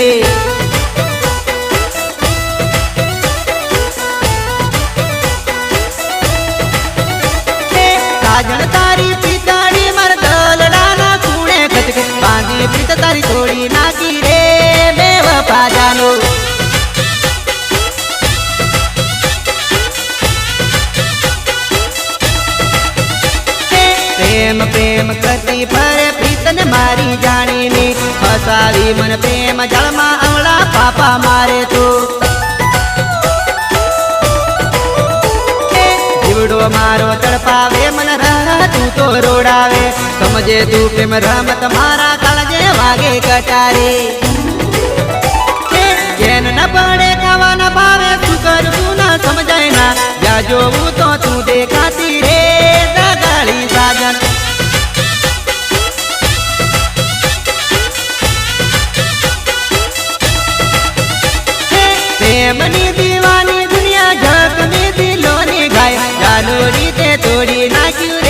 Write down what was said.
दे કાજણ તારી પિતાડી મર દલડાના ખૂણે ખટકે બાંધી પ્રીત તારી છોડી નાખી રે મેવ પાજાનો પ્રેમ પ્રેમ કરતી ફસાવી મન પ્રેમ જળમાં આવડા પાપા મારે તું. જીવડો મારો તડપાવે, મન રહ તું તો રોડાવે. સમજે તું પ્રેમ રમત મારા કાળજે વાગે કટારે. જેન ન પડે ખાવા ન ભાવે તું કરવું ના સમજાય ના. જ્યાં જોવું તો તું દેખાતી પ્રેમની દીવાની દુનિયા જગની દિલોની ગાય. ચાલુ રીતે તોડી નાખ્યું